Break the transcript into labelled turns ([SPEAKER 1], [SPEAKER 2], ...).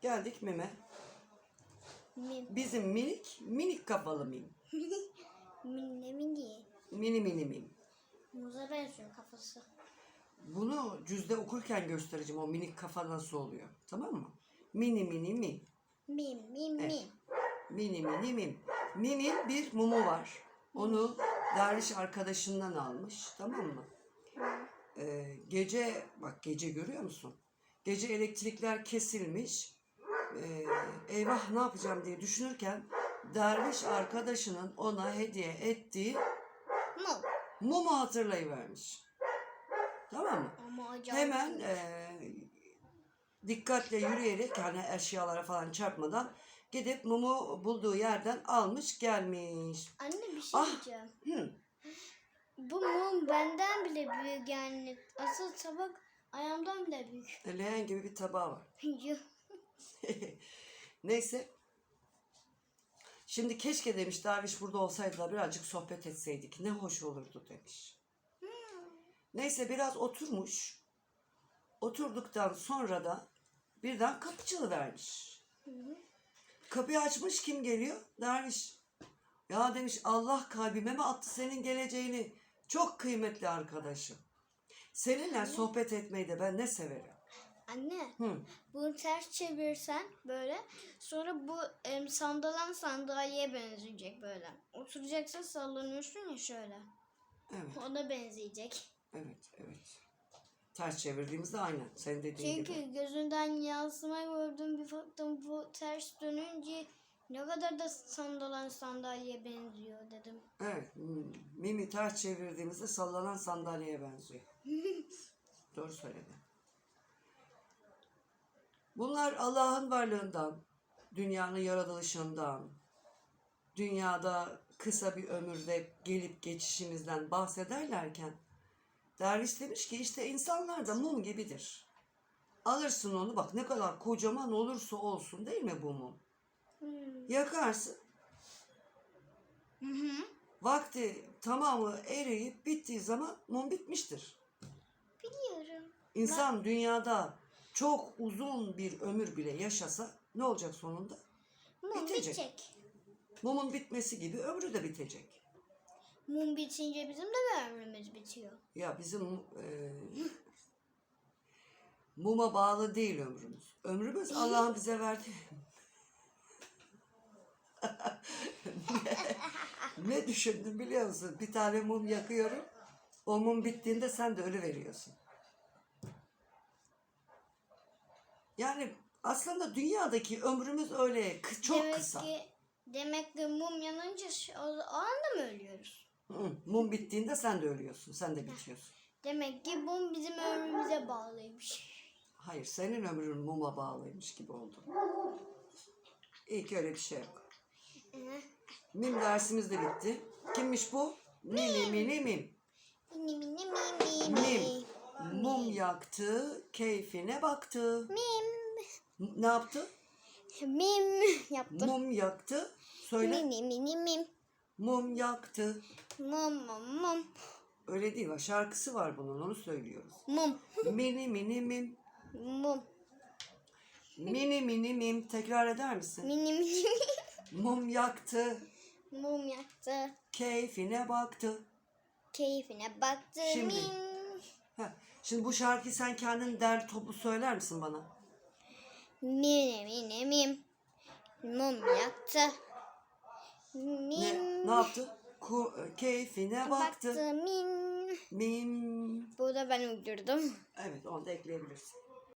[SPEAKER 1] Geldik.
[SPEAKER 2] Mim.
[SPEAKER 1] Bizim minik, minik kafalı mim.
[SPEAKER 2] Mini mini.
[SPEAKER 1] Mini mini mim.
[SPEAKER 2] Muza benziyor kafası.
[SPEAKER 1] Bunu cüzde okurken göstereceğim o minik kafa nasıl oluyor. Tamam mı? Mini mini mim.
[SPEAKER 2] Mim mim
[SPEAKER 1] Evet.
[SPEAKER 2] mim.
[SPEAKER 1] Mini mini mim. Mim'in bir mumu var. Onu derviş arkadaşından almış. Tamam mı? Ee, gece bak gece görüyor musun? Gece elektrikler kesilmiş. Ee, eyvah ne yapacağım diye düşünürken derviş arkadaşının ona hediye ettiği
[SPEAKER 2] Mum.
[SPEAKER 1] mumu hatırlayıvermiş. Tamam mı? Hemen eee, dikkatle yürüyerek hani eşyalara falan çarpmadan gidip mumu bulduğu yerden almış gelmiş.
[SPEAKER 2] Anne bir şey
[SPEAKER 1] Ah.
[SPEAKER 2] diyeceğim.
[SPEAKER 1] Hı.
[SPEAKER 2] Bu mum benden bile büyük yani. Asıl tabak ayağımdan bile büyük.
[SPEAKER 1] Leğen gibi bir tabağı var. Neyse. Şimdi keşke demiş Derviş burada olsaydı da birazcık sohbet etseydik. Ne hoş olurdu demiş. Neyse biraz oturmuş. Oturduktan sonra da birden kapı çalıvermiş. Kapıyı açmış kim geliyor? Derviş. Ya demiş Allah kalbime mi attı senin geleceğini? Çok kıymetli arkadaşım. Seninle sohbet etmeyi de ben ne severim.
[SPEAKER 2] Anne
[SPEAKER 1] Hı.
[SPEAKER 2] bunu ters çevirsen böyle sonra bu em, sandalan sandalyeye benzeyecek böyle. Oturacaksın sallanıyorsun ya şöyle.
[SPEAKER 1] Evet.
[SPEAKER 2] Ona benzeyecek.
[SPEAKER 1] Evet, evet. Ters çevirdiğimizde aynen senin dediğin
[SPEAKER 2] Çünkü
[SPEAKER 1] gibi.
[SPEAKER 2] gözünden yansıma gördüm bir baktım bu ters dönünce ne kadar da sandalan sandalyeye benziyor dedim.
[SPEAKER 1] Evet, hmm, mimi ters çevirdiğimizde sallanan sandalyeye benziyor. Doğru söyledin. Bunlar Allah'ın varlığından, dünyanın yaratılışından, dünyada kısa bir ömürde gelip geçişimizden bahsederlerken derviş demiş ki işte insanlar da mum gibidir. Alırsın onu bak ne kadar kocaman olursa olsun değil mi bu mum?
[SPEAKER 2] Hmm.
[SPEAKER 1] Yakarsın.
[SPEAKER 2] Hı hı.
[SPEAKER 1] Vakti tamamı eriyip bittiği zaman mum bitmiştir. İnsan dünyada çok uzun bir ömür bile yaşasa ne olacak sonunda?
[SPEAKER 2] Mum
[SPEAKER 1] Bitecek.
[SPEAKER 2] bitecek.
[SPEAKER 1] Mumun bitmesi gibi ömrü de bitecek.
[SPEAKER 2] Mum bitince bizim de bir ömrümüz bitiyor.
[SPEAKER 1] Ya bizim e, muma bağlı değil ömrümüz. Ömrümüz Allah'ın bize verdiği. ne, ne düşündüm biliyor musun? Bir tane mum yakıyorum. O mum bittiğinde sen de ölü veriyorsun. Yani aslında dünyadaki ömrümüz öyle kı- çok
[SPEAKER 2] demek
[SPEAKER 1] kısa.
[SPEAKER 2] Ki, demek ki mum yanınca ş- o, o anda mı ölüyoruz?
[SPEAKER 1] Hı, Mum bittiğinde sen de ölüyorsun. Sen de bitiyorsun.
[SPEAKER 2] Demek ki mum bizim ömrümüze bağlıymış.
[SPEAKER 1] Hayır, senin ömrün muma bağlıymış gibi oldu. İyi ki öyle bir şey yok.
[SPEAKER 2] Ee,
[SPEAKER 1] Mim dersimiz de bitti. Kimmiş bu? Mini mini mim.
[SPEAKER 2] Mini mini mi mi
[SPEAKER 1] Mim.
[SPEAKER 2] mi.
[SPEAKER 1] Mum yaktı, keyfine baktı.
[SPEAKER 2] Mim.
[SPEAKER 1] Ne yaptı?
[SPEAKER 2] Mim yaptım.
[SPEAKER 1] Mum yaktı. Söyle.
[SPEAKER 2] Mini mini mim.
[SPEAKER 1] Mum yaktı.
[SPEAKER 2] Mum mum mum.
[SPEAKER 1] Öyle değil var. Şarkısı var bunun. Onu söylüyoruz.
[SPEAKER 2] Mum.
[SPEAKER 1] Mini mini mim.
[SPEAKER 2] Mum.
[SPEAKER 1] Mini mini mim. Tekrar eder misin?
[SPEAKER 2] Mini mini mi.
[SPEAKER 1] Mum yaktı.
[SPEAKER 2] Mum yaktı.
[SPEAKER 1] Keyfine baktı.
[SPEAKER 2] Keyfine baktı.
[SPEAKER 1] Şimdi.
[SPEAKER 2] Mim.
[SPEAKER 1] Heh. Şimdi bu şarkıyı sen kendin der toplu söyler misin bana?
[SPEAKER 2] Mini mini mim. Mum yaktı. Mim.
[SPEAKER 1] Ne, ne yaptı? Ku- keyfine baktı.
[SPEAKER 2] Baktı mim.
[SPEAKER 1] Mim.
[SPEAKER 2] Bu da ben uydurdum.
[SPEAKER 1] Evet onu da ekleyebilirsin.